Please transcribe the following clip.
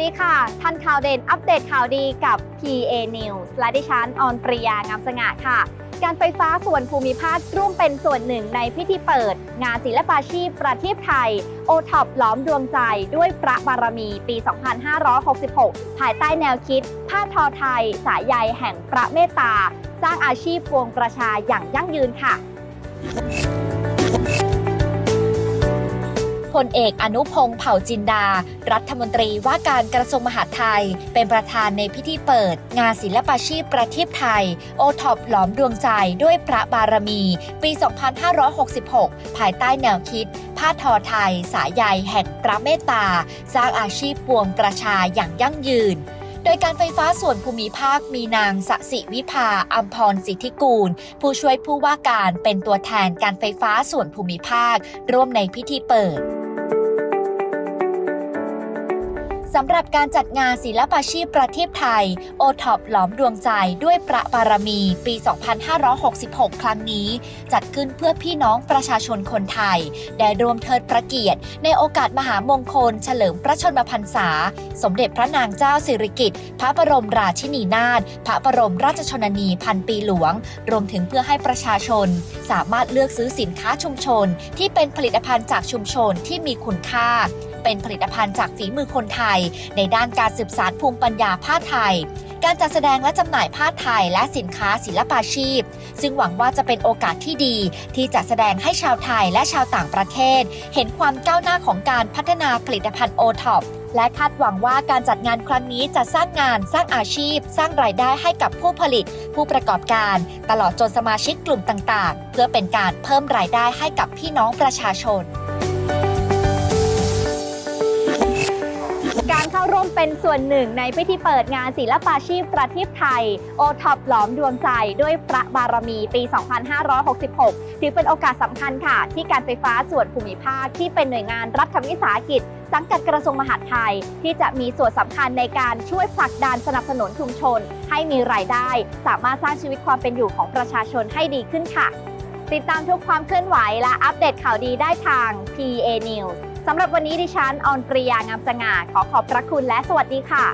ดีค่ะ ทันข่าวเด่นอัปเดตข่าวดีกับ PA News และดิฉันออนปริยางามสง่าค่ะ การไฟฟ้าส่วนภูมิภาคร่วมเป็นส่วนหนึ่งในพิธีเปิด งานศิลปาชีพประเทศไทย โอท็อปล้อมดวงใจด้วยพระบารมีปี 2566 ภายใต้แนวคิด ผ้าทอไทย สายใยแห่งพระเมตตา สร้างอาชีพปวงประชาอย่างยั่งยืนค่ะ พลเอกอนุพงศ์เผ่าจินดา รัฐมนตรีว่าการกระทรวงมหาดไทย เป็นประธานในพิธีเปิด งานศิลปาชีพประทีปไทย โอท็อปหลอมดวงใจด้วยพระบารมี ปี 2566 ภายใต้แนวคิด ผ้าทอไทย สายใยแห่งพระเมตตา สร้างอาชีพปวงประชาอย่างยั่งยืน ดยการไฟฟ้าส่วนภูมิภาคมีนางสสิวิภาอัมพรสิทธิกูล ผู้ช่วยผู้ว่าการเป็นตัวแทนการไฟฟ้าส่วนภูมิภาค ร่วมในพิธีเปิด สำหรับการจัดงานศิลปาชีพประทีปไทย โอท็อปหลอมดวงใจด้วยประบารมี ปี 2566 ครั้งนี้ จัดขึ้นเพื่อพี่น้องประชาชนคนไทย ได้รวมเทิดพระเกียรติ ในโอกาสมหามงคล เฉลิมพระชนมพรรษา สมเด็จพระนางเจ้าสิริกิติ์พระบรมราชินีนาถพระบรมราชชนนีพันปีหลวง รวมถึงเพื่อให้ประชาชน สามารถเลือกซื้อสินค้าชุมชน ที่เป็นผลิตภัณฑ์จากชุมชนที่มีคุณค่า เป็นผลิตภัณฑ์จากฝีมือคนไทย ในด้านการสืบสานภูมิปัญญาผ้าไทย การจัดแสดงและจำหน่ายผ้าไทยและสินค้าศิลปาชีพ ซึ่งหวังว่าจะเป็นโอกาสที่ดี ที่จะแสดงให้ชาวไทยและชาวต่างประเทศ เห็นความก้าวหน้าของการพัฒนาผลิตภัณฑ์โอท็อปและคาดหวังว่าการจัดงานครั้งนี้จะสร้างงานสร้างอาชีพ สร้างรายได้ให้กับผู้ผลิต ผู้ประกอบการ ตลอดจนสมาชิกกลุ่มต่างๆ เพื่อเป็นการเพิ่มรายได้ให้กับพี่น้องประชาชน เข้าร่วมเป็นส่วนหนึ่งในพิธีเปิดงานศิลปาชีพประทีปไทย โอท็อปหลอมดวงใจด้วยพระบารมีปี 2566 ถือเป็นโอกาสสำคัญค่ะ ที่การไฟฟ้าส่วนภูมิภาคที่เป็นหน่วยงานรัฐวิสาหกิจ สังกัดกระทรวงมหาดไทย ที่จะมีส่วนสำคัญในการช่วยผลักดันสนับสนุนชุมชน ให้มีรายได้ สามารถสร้างชีวิตความเป็นอยู่ของประชาชนให้ดีขึ้นค่ะ ติดตามทุกความเคลื่อนไหวและอัปเดตข่าวดีได้ทาง PA News สำหรับวันนี้ดิฉันออนปริยางามสง่าขอขอบพระคุณและสวัสดีค่ะ